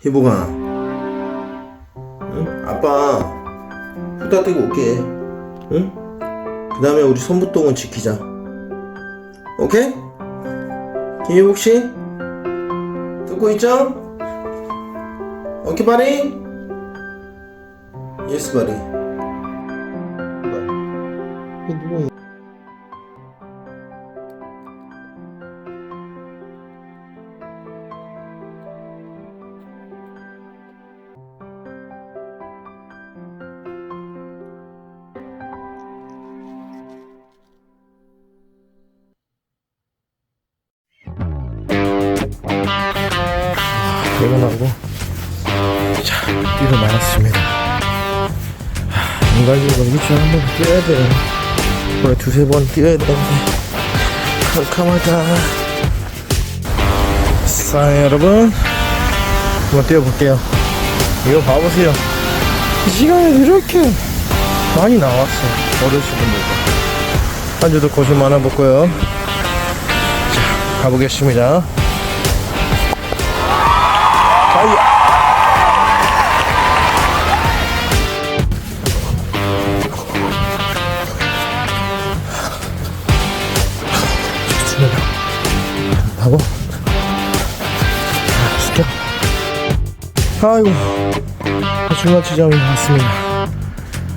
희보가 응? 아빠 후다 떼고 올게 응? 그 다음에 우리 손부동은 지키자 오케이? 김희복 씨 듣고 있죠? 오케이 바리? 예스 바리 누구야? 퇴근하고. 자 뛰러 나왔습니다. 하, 인간적으로 일주일에 한 번 뛰어야 돼요 거의 두세 번 뛰어야 되는데 캄캄하다. 자 여러분. 한번 뛰어볼게요. 이거 봐보세요. 이 시간에 이렇게 많이 나왔어 어르신분들도. 한 주도 고생 많아볼 자 가보겠습니다. 하고 아, 시켜. 아이고 중간 지점이 왔습니다.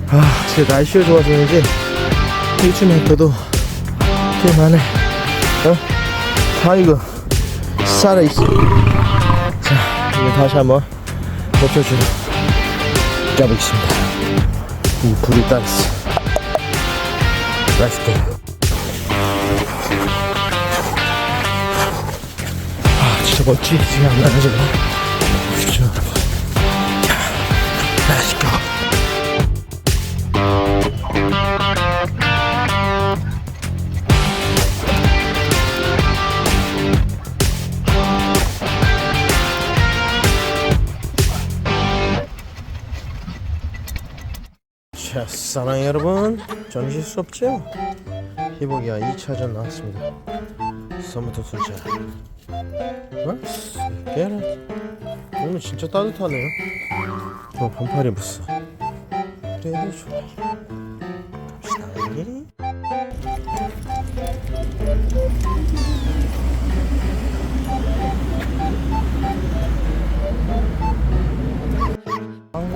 아, 진짜 날씨가 좋아지는지 일주일 했더도 꽤 많네. 어? 아이고 살아있어. 자, 이제 다시 한번 목표줄을 짜보겠습니다. 이 불이 따랐어. 맛있게. 아, 진짜 않나요, 저거? 보십시오, 여러분. 자, 맛있게. 자, 사랑 여러분, 저는 실수 없죠? 희복이야 2차전 나왔습니다. 서부터 술자. 어? 깨라. 오늘 진짜 따뜻하네요. 저 반팔 입었어. 그래도 좋아.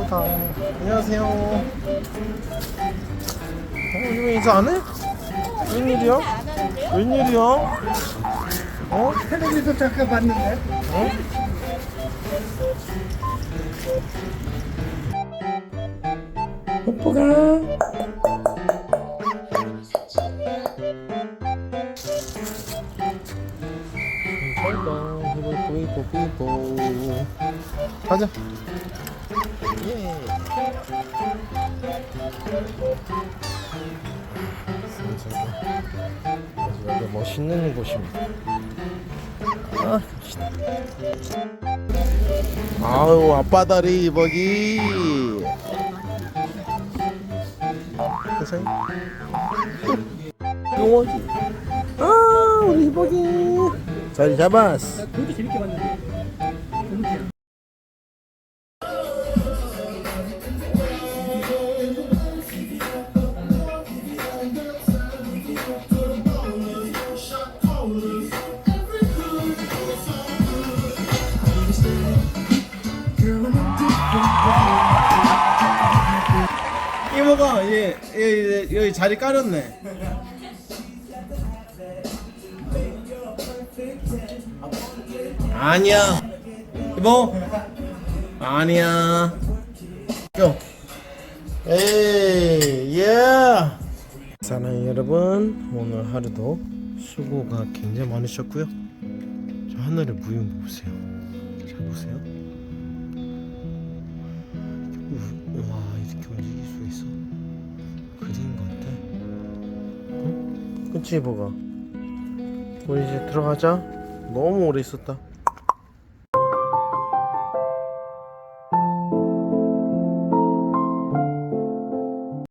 갑시다. 안녕하세요. 어, 이거 인사 안 해? 웬일이야? 웬일이야? 어? 텔레비전 잠깐 봤는데 뽀뽀가. 잘가. 뽀뽀 뽀뽀 뽀뽀. 가자. 예. 아주 멋있는 곳입니다. 아. 아유, 아빠 다리 이버기. 세상에. 영원히. 아, 우리 이버기. 자리 잡았어. 그것도 재밌게 봤는데 이모가 얘, 얘, 얘, 여기 자리 깔았네. 아니야. 이모. 아니야. go. 에이, 예. 사랑해 여러분, 오늘 하루도 수고가 굉장히 많으셨고요. 저 하늘의 무용 보세요. 잘 보세요. 이렇게 움직일 수 있어? 그린 건데? 응? 그치 보가. 우리 이제 들어가자. 너무 오래 있었다